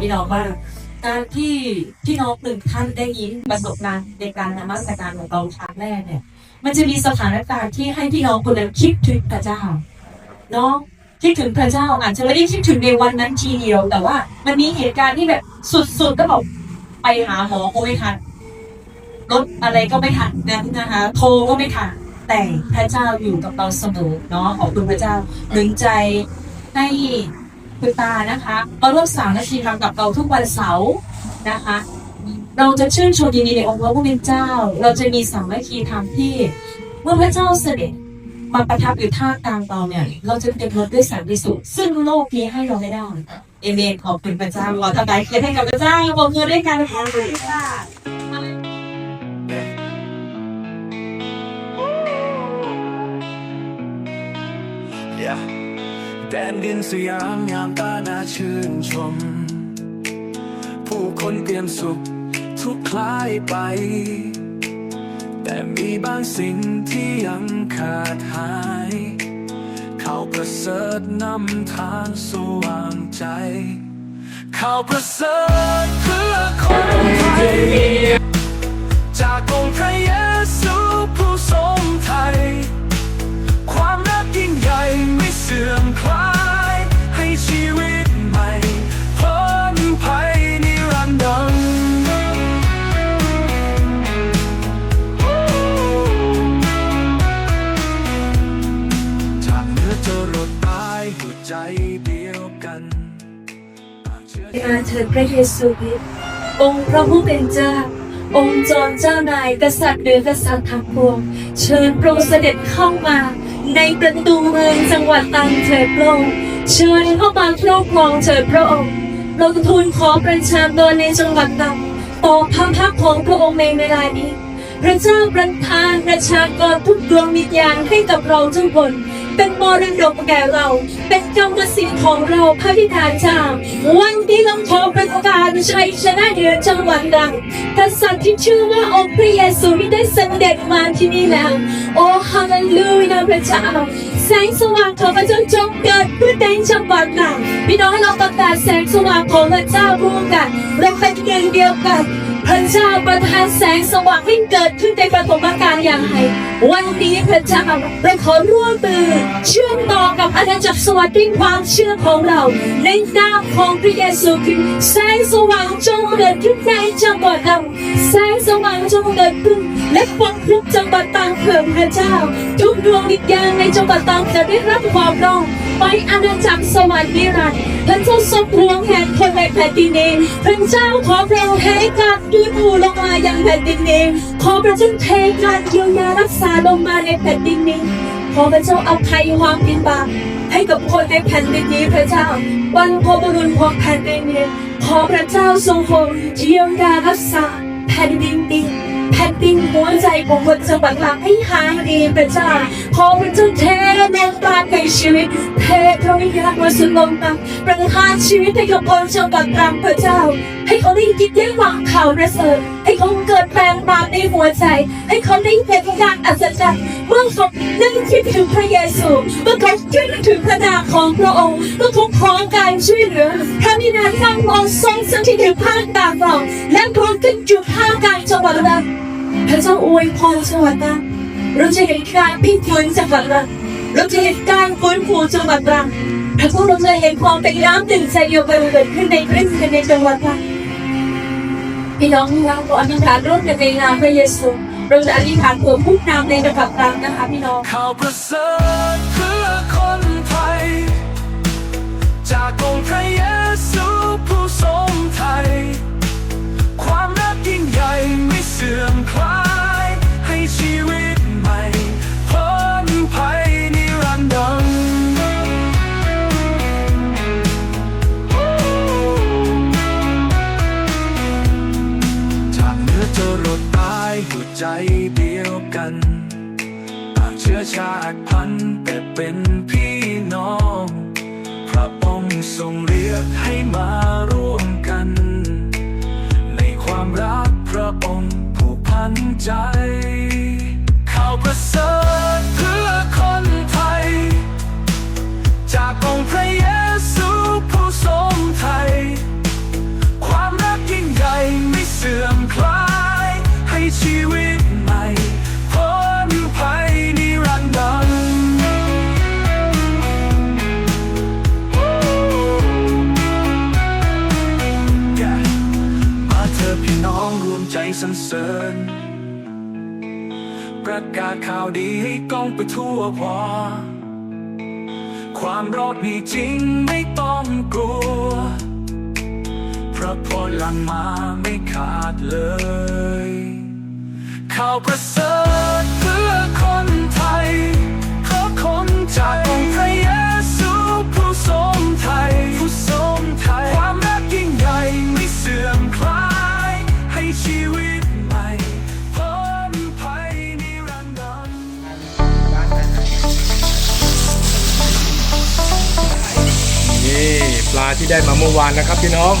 พี่น้องว่าการที่พี่น้องหนึ่งท่านได้ยินประสบการณ์ในการนมัสการของเราครั้งแรกเนี่ย มันจะมีสถานการณ์ที่ให้พี่น้องคนนั้นคิดถึงพระเจ้าเนาะคิดถึงพระเจ้าอาจจะไม่ได้คิดถึงในวันนั้นทีเดียว แต่ว่ามันมีเหตุการณ์ที่แบบสุดๆก็บอกไปหาหมอก็ไม่ทันรถอะไรก็ไม่ทันนะนะคะโทรก็ไม่ทันแต่พระเจ้าอยู่กับเราเสมอเนาะขอบคุณพระเจ้าหนุนใจให้ คุณตานะคะมาร่วมสามนาทีทำกับเราทุกวันเสาร์นะคะ เราจะชื่นชมยินดีในองค์พระผู้เป็นเจ้า เราจะมีสามัคคีธรรมที่ เมื่อพระเจ้าเสด็จมาประทับอยู่ท่ามกลางเราเนี่ย เราจะเต็มรถด้วยสันติสุขซึ่งโลกนี้ให้เราไม่ได้เอเมนขอบคุณพระเจ้าขอทำลายเคล็ดให้กับพระเจ้าบอกมือด้วยกันค่ะ Yeah. แดนดินสยามยามตาน่าชื่นชม ผู้คนเตรียมสุขทุกคลายไป แต่มีบางสิ่งที่ยังขาดหาย เขาประเสริฐนำทางสว่างใจ เขาประเสริฐ จาเนื้อจรดตายหัวใจเดียวกันเชื่อาเถิดพระเยซูคริสต์องค์พระผู้เป็นเจ้า องค์จอมเจ้านายกษัตริย์เหนือกษัตริย์ทั้งปวง เชิญโปรดเสด็จเข้ามา ในประตูเมืองจังหวัดตรังเถิดพระองค์เชิญเข้ามาครอบครองเถิดพระองค์เราทูลขอประชากรในจังหวัดตรังต่อพระพักของพระองค์ในเวลานี้ พระเจ้าประทานประชากรทุกดวงวิญญาณให้กับเราทุกคน เป็นมรดกแก่เรา เป็นกรรมสิทธิ์ของเราพระบิดาเจ้าวันนี้เราขอประกาศชัยชนะเหนือจังหวัดดังกษัตริย์ที่ชื่อว่าองค์พระเยซูที่ได้เสด็จมาที่นี่แล้ว โอ้ฮาเลลูยาพระเจ้าแสงสว่างของพระเจ้าจงเกิดขึ้นในจังหวัดดังพี่น้องเราประกาศแสงสว่างของพระเจ้าร่วมกัน และเป็นหนึ่งเดียวกันพระเจ้าประทานแสงสว่างให้เกิดขึ้นในปฐมกาลอย่างไรวันนี้พระเจ้าเราขอร่วมมือเชื่อมต่อกับอาณาจักรสวรรค์ด้วยความเชื่อของเรา ในนามของพระเยซูคริสต์แสงสว่างจงเกิดขึ้นในจังหวัดเราแสงสว่างจงเกิดขึ้น และปกคลุมจังหวัดต่าง ระเจ้า ทุกดวงวิญญาณในจังหวัดต่างจะได้รับความรองไปอาณาจักรสวรรค์นิรันดร์พระเจ้าทรงรวงแห่งคนในแผ่นดินนี้พระเจ้าขอเราให้การด้วยผู้ลงมายังแผ่นดินนี้ ขอพระเจ้าเทการเยียวยารักษาลงมาในแผ่นดินนี้ ขอพระเจ้าอภัยความผิดบาปให้กับคนในแผ่นดินนี้พระเจ้าบรรพบุรุษของแผ่นดินนี้ขอพระเจ้าทรงคงเยียวยารักษาแผ่นดินนี้ แผ่นดินหัวใจของคนจังหวัดหลังให้หายดีเป็นจ้า ขอพระเจ้าเทน้ำตาในชีวิตเทพระวิญญาณมาสุดลงตังประทานชีวิตให้กับคนจังหวัดตรังพระเจ้า ให้เขาได้ยินได้ฟังข่าวประเสริฐให้เขาเกิดแปลงบานในหัวใจ ให้เขาได้เห็นการอัศจรรย์เมื่อเขานึกคิดถึงพระเยซูเมื่อเขาคิดถึงพระนามของพระองค์เมื่อเขาขอการช่วยเหลือพระนินาตั้งมองทรงสถิตถึงภาคกลางเราและพร้อมขึ้นจุดภาคกลางจังหวัดเราพระเจ้าอวยพรจังหวัดตรัง เราจะเห็นการพลิกฟื้นจังหวัดตรังเราจะเห็นการฟื้นฟูจังหวัดตรังพระเจ้เราจะเห็นความเป็นน้ำหนึ่งใจเดียวกันเกิดขึ้นในคริสต์ในจังหวัดตรังพี่น้องเราขออธิษฐานร่วมกันในนามพระเยซู เราจะอธิษฐานเผื่อผู้นำในจังหวัดตรังนะคะพี่น้องข่าวประเสริฐเพื่อคนไทยจากองค์พระเยซูผู้ทรง ใจเดียวกันต่างเชื้อชาติพันธุ์แต่เป็นพี่น้อง พระองค์ทรงเรียกให้มาร่วมกัน ในความรักพระองค์ผูกพันใจ เสริญ ประกาศข่าวดีให้ก้องไปทั่วพอ ความรอดมีจริงไม่ต้องกลัว พระพรลังมาไม่ขาดเลย ข่าวประเสริฐเพื่อคนไทย ลาที่ได้มาเมื่อวานนะครับพี่น้อง